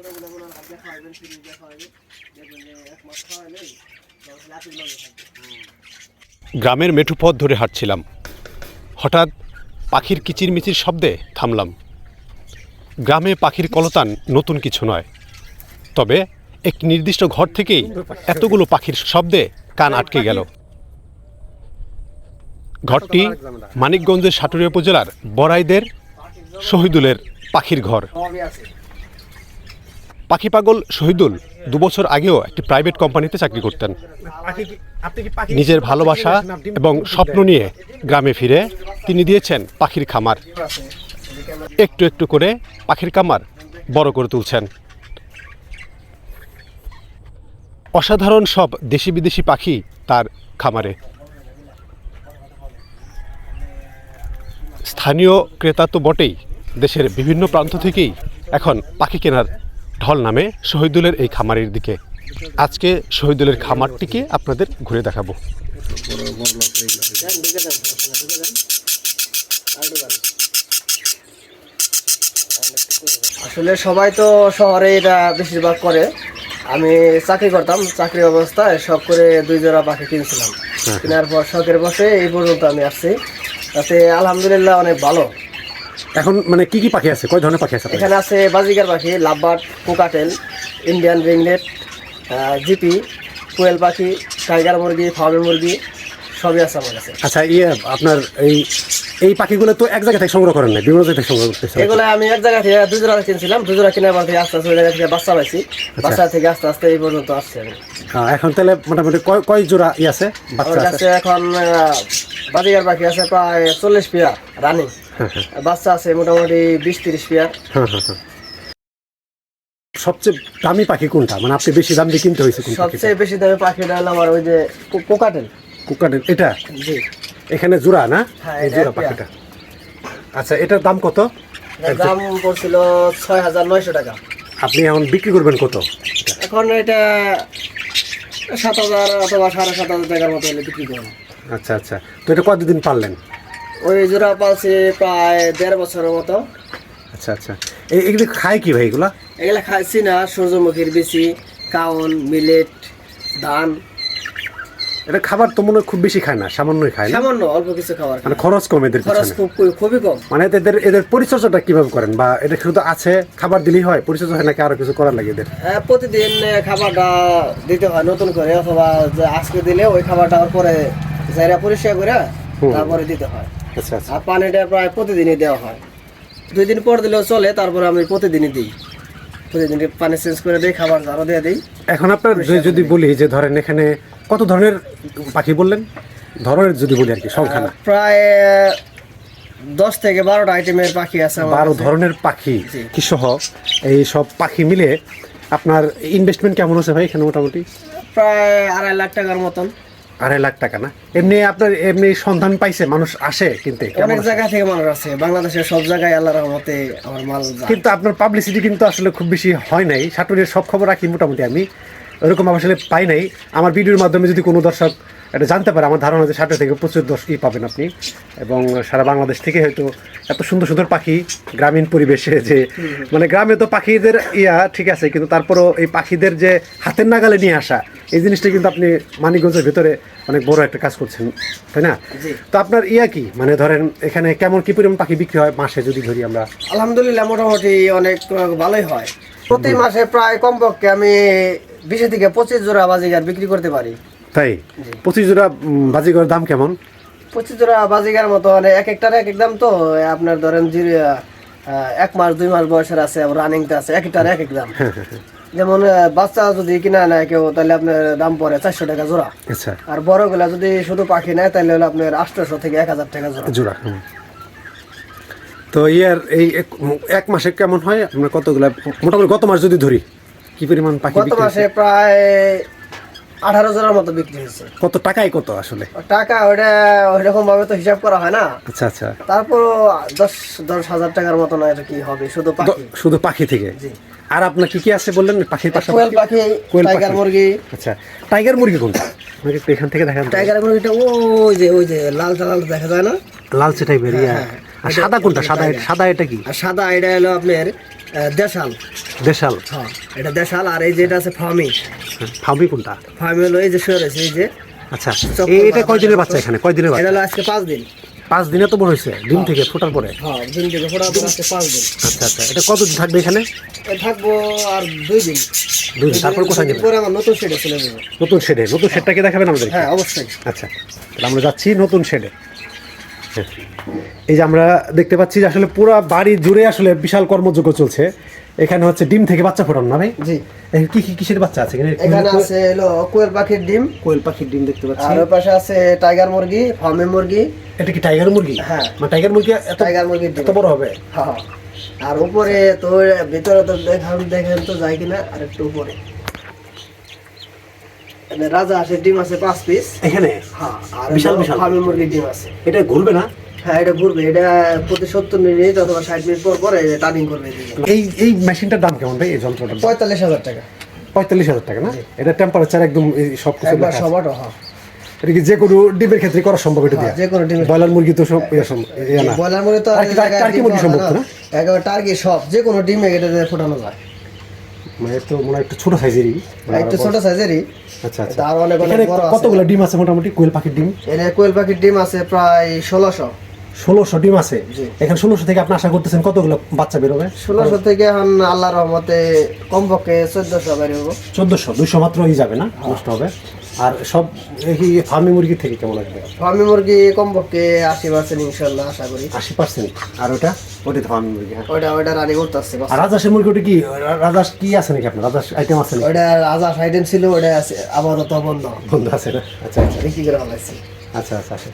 ছোটগুলো গুলো হাতে খাওয়াবেন দেখবেন যে এক মাস খাওয়ালেই লাফির লগে থাকবে। গ্রামের মেঠু পথ ধরে হাঁটছিলাম। হঠাৎ পাখির কিচিরমিচির শব্দে থামলাম। গ্রামে পাখির কলতান নতুন কিছু নয়। তবে একটি নির্দিষ্ট ঘর থেকেই এতগুলো পাখির শব্দে কান আটকে গেল। ঘরটি মানিকগঞ্জের সাটুরিয়া উপজেলার বড়াইদের শহীদুলের পাখির ঘর। পাখি পাগল শহীদুল দুবছর আগেও একটি প্রাইভেট কোম্পানিতে চাকরি করতেন। নিজের ভালোবাসা এবং স্বপ্ন নিয়ে গ্রামে ফিরে তিনি দিয়েছেন পাখির খামার। একটু একটু করে পাখির খামার বড় করে তুলছেন। অসাধারণ সব দেশি বিদেশি পাখি তার খামারে। স্থানীয় ক্রেতা তো বটেই দেশের বিভিন্ন প্রান্ত থেকেই এখন পাখি কেনার ঢল নামে শহীদুলের এই খামারের দিকে। আজকে শহীদুলের খামারটিকে আপনাদের ঘুরে দেখাবো। আসলে সবাই তো শহরে এটা বেশিরভাগ করে। আমি চাকরি করতাম চাকরি অবস্থায় শখ করে দুই জোড়া পাখি কিনছিলাম। কেনার পর শখের বসে এই পর্যন্ত আমি আসছি। তাতে আলহামদুলিল্লাহ অনেক ভালো। এখন মানে কি কি পাখি আছে? কয় ধরনের পাখি আছে এখানে আছে বাজিকার পাখি লাভবার্ড কোকাটেল ইন্ডিয়ান রিংলেট জিপি কোয়েল পাখি টাইগার মুরগি ফার্মের মুরগি সবই আছে আমার কাছে। আচ্ছা ইয়ে আপনার এই এই পাখিগুলো তো এক জায়গা থেকে সংগ্রহ করেন না বিভিন্ন জায়গা থেকে সংগ্রহ করতেছে এগুলো আমি এক জায়গা থেকে দুই জোড়া কিনছিলাম দুই জোড়া কেনার থেকে আস্তে আস্তে ওই জায়গা থেকে বাচ্চা পাইছি। বাচ্চা থেকে আস্তে আস্তে এই পর্যন্ত আসছে হ্যাঁ, এখন তাহলে মোটামুটি কয় কয় জোড়া ই আছে? বাচ্চা আছে? এখন বাজিকার পাখি আছে প্রায় চল্লিশ পেয়ার রানিং। বাচ্চা আছে মোটামুটি বিশ তিরিশ পেয়ার। হ্যাঁ, হ্যাঁ, হ্যাঁ। সবচেয়ে দামি পাখি কোনটা? মানে আপনি বেশি দাম দিয়ে কিনতে হয়েছে সবচেয়ে বেশি দামে পাখিটা হলো আমার ওই যে কো- কোকাটেল এটা? জি। এখানে জোড়া না? হ্যাঁ, এই জোড়া পাখিটা। আচ্ছা এটার দাম কত? দাম পড়ছিল ছয় হাজার নয়শো টাকা। আপনি এখন বিক্রি করবেন কত? এখন এটা সাত হাজার অথবা সাড়ে সাত হাজার টাকার মতো হলে বিক্রি করব। আচ্ছা আচ্ছা। তো এটা কতদিন পারলেন ওই জোড়া পালছি প্রায় দেড় বছরের মতো। আচ্ছা আচ্ছা। এই এগুলি খায় কি ভাই এগুলা? এগুলা খাইছি না সূর্যমুখীর বিচি কাউন মিলেট ধান এটা খাবার তো মনে খুব বেশি খায় না সামান্যই খায় না? সামান্য অল্প কিছু খাবার মানে খরচ কম এদের খরচ খুব খুব- খুবই কম। মানে এদের এদের পরিচর্যাটা কীভাবে করেন? বা এটা শুধু আছে খাবার দিলেই হয় পরিচর্যা হয় নাকি আরও কিছু করার লাগে এদের? হ্যাঁ, প্রতিদিন খাবারটা দিতে হয় নতুন করে অথবা যে আজকে দিলে ওই খাবারটা আবার পরে জায়গা পরিষ্কার করে তারপরে দিতে হয়। আচ্ছা আচ্ছা। আর পানিটা প্রায় প্রতিদিনই দেওয়া হয়। দুই দিন পর দিলেও চলে তারপরে আমি প্রতিদিনই দিই। প্রতিদিন পানি চেঞ্জ করে দিই খাবার আরও দিয়ে দিই। এখন আপনার যদি বলি যে ধরেন এখানে কত ধরনের পাখি বললেন? ধরনের যদি বলি আর কি সংখ্যা না। প্রায় দশ থেকে বারোটা আইটেমের পাখি আছে বারো ধরনের পাখি। কি সহ এই সব পাখি মিলে আপনার ইনভেস্টমেন্ট কেমন হচ্ছে ভাই এখানে মোটামুটি? প্রায় আড়াই লাখ টাকার মতন। আড়াই লাখ টাকা না? এমনি আপনার এমনি সন্ধান পাইছে মানুষ আসে কিনতে অনেক জায়গা থেকে মানুষ আছে বাংলাদেশের সব জায়গায় আল্লাহ রহমতে আমার মাল কিন্তু আপনার পাবলিসিটি কিন্তু আসলে খুব বেশি হয় নাই। সাটুরের সব খবর রাখি মোটামুটি আমি। ওরকম আসলে পাই নাই। আমার ভিডিওর মাধ্যমে যদি কোনো দর্শক এটা জানতে পারে আমার ধারণা যে সাটুর থেকে প্রচুর দর্শকই পাবেন আপনি। এবং সারা বাংলাদেশ থেকে হয়তো এত সুন্দর সুন্দর পাখি গ্রামীণ পরিবেশে যে মানে গ্রামে তো পাখিদের ইয়া ঠিক আছে কিন্তু তারপরও এই পাখিদের যে হাতের নাগালে নিয়ে আসা এই জিনিসটা কিন্তু আপনি মানিকগঞ্জের ভিতরে অনেক বড় একটা কাজ করছেন তাই না? তো আপনার ইয়া কি? মানে ধরেন এখানে কেমন কি পরিমাণ পাখি বিক্রি হয় মাসে যদি ধরি আমরা? আলহামদুলিল্লাহ মোটামুটি অনেক ভালোই হয়। প্রতি মাসে প্রায় কমপক্ষে আমি বিশ থেকে পঁচিশ জোড়া বাজিগার বিক্রি করতে পারি। তাই? পঁচিশ জোড়া উম, বাজিগরের দাম কেমন? পঁচিশ জোড়া বাজিগার মতো মানে এক একটার এক এক দাম তো আপনার ধরেন যে এক মাস দুই মাস বয়সের আছে রানিংটা আছে এক একটার এক এক দাম। যেমন বাচ্চা যদি কিনা নেয় কেউ তাহলে আপনার দাম পড়ে চারশো টাকা জোড়া। আচ্ছা। আর বড়গুলা যদি শুধু পাখি নেয় তাহলে হলো আপনার আটশোশো থেকে এক হাজার টাকা জোড়া। জোড়া তো ইয়ার এই এক- এক মাসে কেমন হয়? আমরা কতগুলা মোটামুটি গত মাস যদি ধরি। কি পরিমাণ পাখি গত বিক্রি মাসে হয়েছে? প্রায় আঠারো জোড়ার মতো বিক্রি হয়েছে। কত টাকায় কত আসলে? টাকা ওইটা ওইরকম ভাবে তো হিসাব করা হয় না। আচ্ছা আচ্ছা। তারপর দশ দশ হাজার টাকার মতো না এটা কি হবে শুধু পাখি। শুধু পাখি থেকে? আর আপনার কি কি আছে বললেন? পাখির পাশে কোয়েল পাখি কোয়েল টাইগার মুরগি। আচ্ছা টাইগার মুরগি কোনটা? আমাকে একটু এখান থেকে দেখান টাইগার মুরগিটা ওই যে ওই যে লাল লাল দেখা যায় না? লালচে টাইপের ইয়া। হ্যাঁ, আর সাদা কোনটা? সাদা সাদা এটা কি? আর সাদা এটা হলো আপনার দেশাল। দেশাল? হ্যাঁ এটা দেশাল আর এই যেটা আছে ফার্মি ফার্মি কোনটা? ফার্মি হলো এই যে শুয়ে রয়েছে এই যে আচ্ছা এটা কয় দিনের বাচ্চা এখানে? কয় দিনের এটা বাচ্চা? হলো আজকে পাঁচ দিন। পাঁচ দিনে তো বড় হয়েছে ডিম থেকে ফোটার পরে। হ্যাঁ দিন থেকে ফোটা পর আজকে পাঁচ দিন। আচ্ছা আচ্ছা এটা কতদিন থাকবে এখানে? থাকব আর দুই দিন। দুই দিন, তারপর কোথায় যাবে? পরে আমার নতুন সেটে চলে যাব। নতুন শেডে নতুন শেডটাকে দেখাবেন আমাদের হ্যাঁ অবশ্যই। আচ্ছা তাহলে আমরা যাচ্ছি নতুন শেডে এই যে আমরা দেখতে পাচ্ছি যে আসলে পুরো বাড়ি জুড়ে আসলে বিশাল কর্মযোগ্য চলছে। এখানে হচ্ছে ডিম থেকে বাচ্চা ফোটানো না ভাই? জি। কি কি কিসের বাচ্চা আছে? এখানে এখানে আছে হলো কোয়েল পাখির ডিম। কোয়েল পাখির ডিম দেখতে পাচ্ছি। আর পাশে আছে টাইগার মুরগি ফার্মে মুরগি। এটা কি টাইগার মুরগি? হ্যাঁ। মানে টাইগার মুরগি এত টাইগার মুরগি এত বড় হবে? হ্যাঁ। আর উপরে তো ভিতরে তো দেখান দেখেন তো যায় কিনা আর একটু উপরে। রাজা আছে ডিম আছে পাঁচ পিস এখানে? হ্যাঁ আর বিশাল বিশাল। ফার্মি মুরগির ডিম আছে। এটা ঘুরবে না? হ্যাঁ এটা ঘুরবে। এটা প্রতি সত্তর মিনিট অথবা ষাট মিনিট পর পরে টার্নিং করবে এই এই মেশিনটার দাম কেমন ভাই এই যন্ত্রটার দাম? পঁয়তাল্লিশ হাজার টাকা। পঁয়তাল্লিশ হাজার টাকা না? এটা টেম্পারেচার একদম সব কিছু। সবারও হ্যাঁ। এটা কি যে কোনো ডিমের ক্ষেত্রে করা সম্ভব এটা দিয়ে? যে কোনো ডিমের ব্রয়লার মুরগি তো সব ইয়ে সম- ইয়ে ব্রয়লার মুরগি তো আর টার্কি মুরগি সম্ভব না। একেবারে টার্কি সব। যে কোনো ডিমে এটা ফোটানো যায়। মানে মনে একটু ছোট সাইজেরই একটু ছোট সাইজেরই আচ্ছা আচ্ছা। এটা অনেক অনেক বড় কতগুলো ডিম আছে মোটামুটি? কোয়েল পাখির ডিম? এনে কোয়েল পাখির ডিম আছে প্রায় ষোলোশো। ষোলোশো ডিম আছে। এখানে ষোলোশো থেকে আপনি আশা করতেছেন কতগুলো বাচ্চা বেরোবে? ষোলোশো থেকে এখন আল্লাহর রহমতে কমপক্ষে চোদ্দশো বেরোবো। চোদ্দশো দুইশো মাত্রই যাবে না? নষ্ট হবে? আর সব এই ফার্মি মুরগি থেকে কেমন লাগবে? ফার্মি মুরগি কমপক্ষে আশি পার্সেন্ট ইনশাল্লাহ আশা করি। আশি পার্সেন্ট আর ওটা? ওটা ফার্মি মুরগি হ্যাঁ। ওইটা ওইটা রানি আসছে আর রাজাসের মুরগি ওটা কি? রাজাস কি আছে নাকি আপনার? রাজাস আইটেম আছে নাকি? ওটা রাজাস আইটেম ছিল ওটা আছে আপাতত বন্ধ। বন্ধু আছে না? আচ্ছা আচ্ছা। বিক্রি করে ফেলাইছি। আচ্ছা আচ্ছা আচ্ছা।